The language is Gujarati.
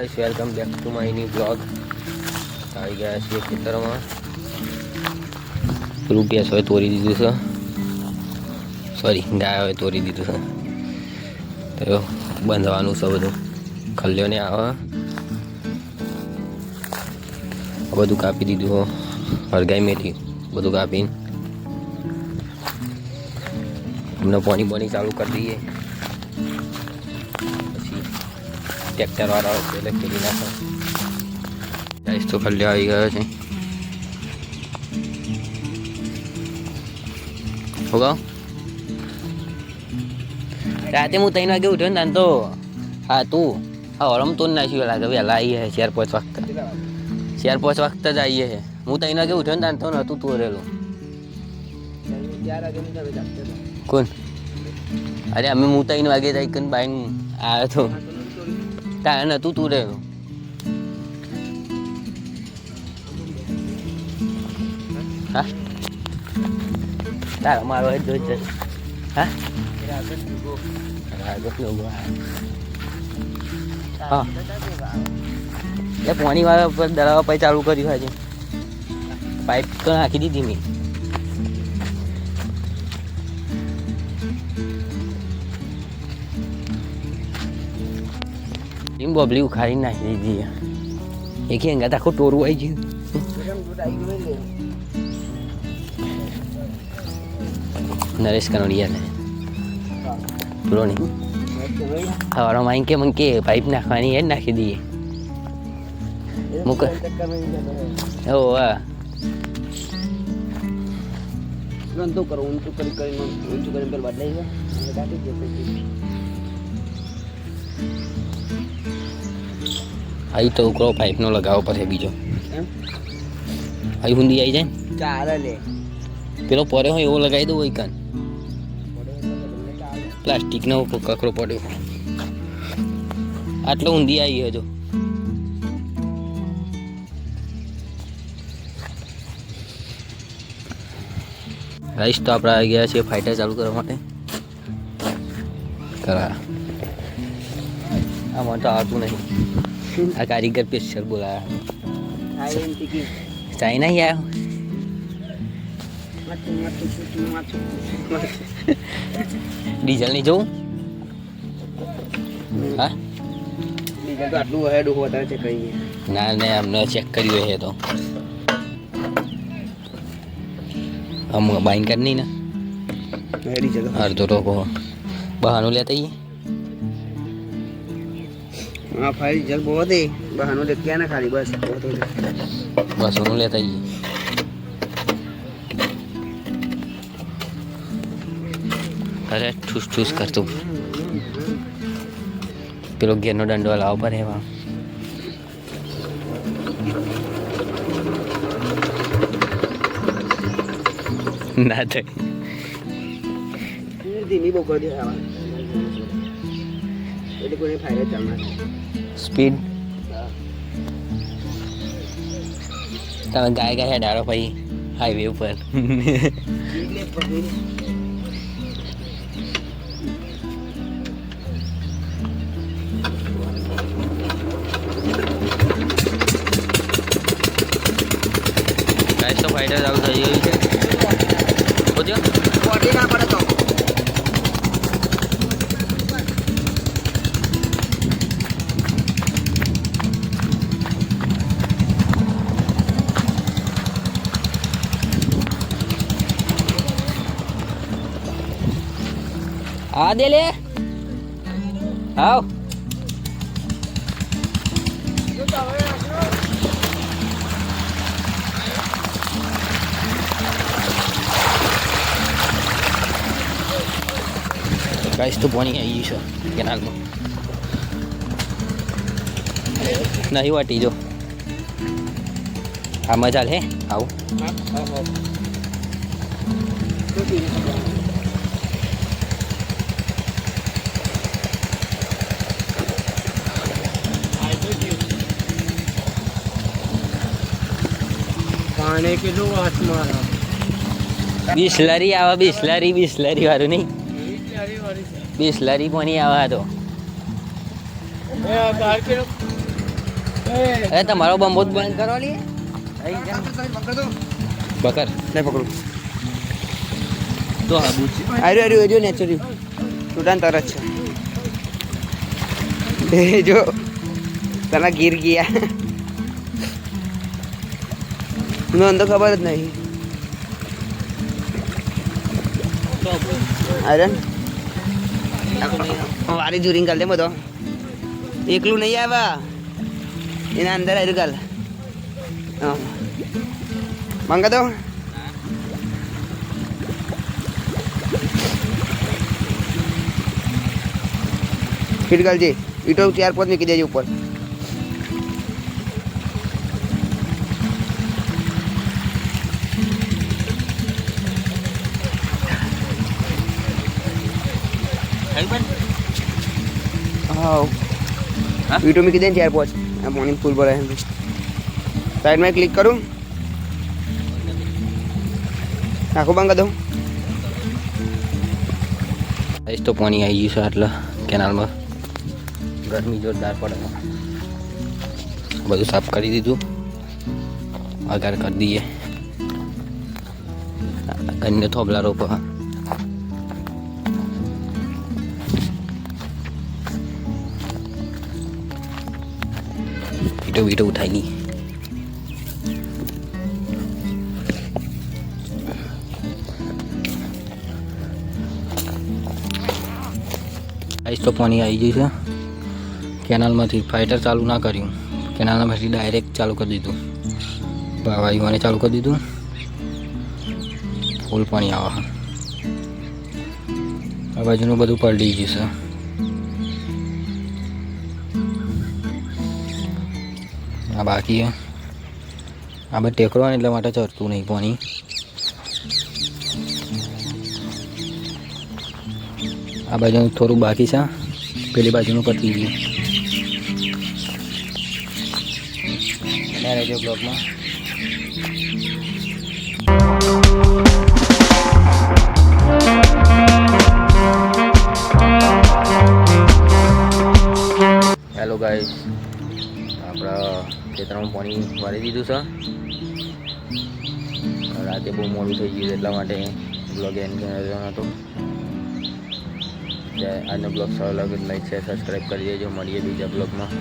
Guys welcome back to my new blog આવી ગયા છીએ ખેતરમાં રૂપિયા હવે તોડી દીધું છે સોરી ગાય હવે તોડી દીધું છે તો બાંધવાનું છે બધું ખલ્યો ને આવે બધું કાપી દીધું હરગાઈ મેથી બધું કાપીને હમણાં પાણી પાણી ચાલુ કરી દઈએ ટ્રેક્ટર વાળા એટલે ખેડી નાખો. ગાઈસ તો ખલ્યો આવી ગયો છે. રાતે હું ત્રણ વાગે ઉઠ્યો ને તાન તો, હા, તું. હા હરમ તો નાખ્યું, લાગે વહેલા આવીએ છે ચાર પાંચ વખત ચાર પાંચ વખત જ આવીએ છે હું ત્રણ વાગે ઉઠ્યો ને તો નહોતું રેલું કોણ? અરે, અમે હું ત્રણ વાગે જાય કન બાઈન આવ્યો તો. તારે અને તું રહેલું હા? તારો મારો જ જોઈ જશે હા? હા. એ પાણી વાળા પર દરાવા ચાલુ કર્યું હજી. પાઇપ તો દીધી મેં. એમ બબલી ઉખાડી નાખી દીધી એક એંગા આખું ટોરું આવી ગયું. નરેશ કનોડિયા ને. પેલો નહીં હવારો માં કે મને કે પાઇપ નાખવાની એ નાખી દઈએ મૂક. ઓ હા કરો, ઊંચું કરી કરીને ઊંચું કરીને પેલા બદલાઈ જાય. અહીં તો ઉકળો પાઇપનો લગાવવો પડશે બીજો. એમ? અહીં હુંદી આવી જાય ને? ચાલે લે. પેલો પડ્યો હોય એવો લગાવી દઉં હોય કાન. પડે એટલે તમને ચાલે. પ્લાસ્ટિકનો કકડો પડ્યો. આટલો ઊંધી આવી હજો ગાઈસ તો આપણે આવી ગયા છીએ ફાઇટર ચાલુ કરવા માટે. કરા. આ મને તો આવતું નહીં. આ કારીગર આવ્યો માથું માથું ચૂચું માથું. ડીઝલ નહીં જવું હા? તો આટલું વધારે ના ને અમને ચેક કર્યું છે તો. આમ બાઈન કરી નહીં ને? અડધો ટોકો બહાનું લેતા આવીએ હા ફાઈલ જગ બહુ દે બહાનો દે ક્યાં ના ખાલી બસ. બહુ તો બસ હું લેતા આવીએ અરે ઠૂસ ઠૂસ કરતું પેલો ઘેરનો દંડો લાવો પર એવા ના થાય. ધીમી બહુ કરી દે. સ્પીડ. તમે ગાય ગાય ડાળો ભાઈ હાઈવે ઉપર. આ દે લે. આવ. ગાઈસ તો પાણી આવી ગયું છે, કેનાલમાં. નહીં વાટી જો. આ મજા લે આવું. પાણી કેટલું હાથમાં બિસ્લરી આવે બિસ્લરી બિસ્લરી વાળું નહીં. બિસ્લરી પાણી આવે તો? અરે તમારો બંબો બંધ કરો લી. બકર નહીં પકડું. તો હા બુજ. આર્યું આર્યું આર્યું નેચરી છૂટાન તરત છે. એ જો તને ગીર ગયા. મને તો ખબર જ નહીં. અરે. વારી જુરિંગ કાલ દે બધો. એકલું નહીં આવ્યા. એના અંદર આવ્યું કાલ. હા. મંગા દો કરજે. ઈટો ચાર પાંચ મૂકી દેજે ઉપર. ઈટો મૂકી દે ને ચાર પાંચ આ પાણી ફૂલ ભરાય છે. સાઈડમાં ક્લિક કરું. આખું બંધ દઉં. આજ તો પાણી આવી ગયું છે એટલે કેનાલમાં. ગરમી જોરદાર પડે બધું સાફ કરી દીધું. આગાર કરી દઈએ. ઘરને થોબલા રોપા નહીં આઈસ તો પાણી આવી ગયું છે કેનાલમાંથી ફાઇટર ચાલુ ના કર્યું. કેનાલમાંથી ડાયરેક્ટ ચાલુ કરી દીધું. વાયુવાને ચાલુ કરી દીધું. ફૂલ પાણી આવે. આ બાજુનું બધું પલટી ગયું છે. આ બાકી આ બધું ટેકરો એટલા માટે ચડતું નહીં પાણી. આ બાજુનું થોડું બાકી છે. પેલી બાજુનું પતી ગયું. રહેજો બ્લોગમાં. હેલો ગાઈસ આપણા ખેતરમાં પાણી વાળી દીધું છે. રાતે બહુ મોડું થઈ ગયું એટલા માટે બ્લોગ એન્ડ હતો. આજનો બ્લોગ સારો લાગે લાઈક શેર સબસ્ક્રાઈબ કરી દેજો. મળીએ બીજા બ્લોગમાં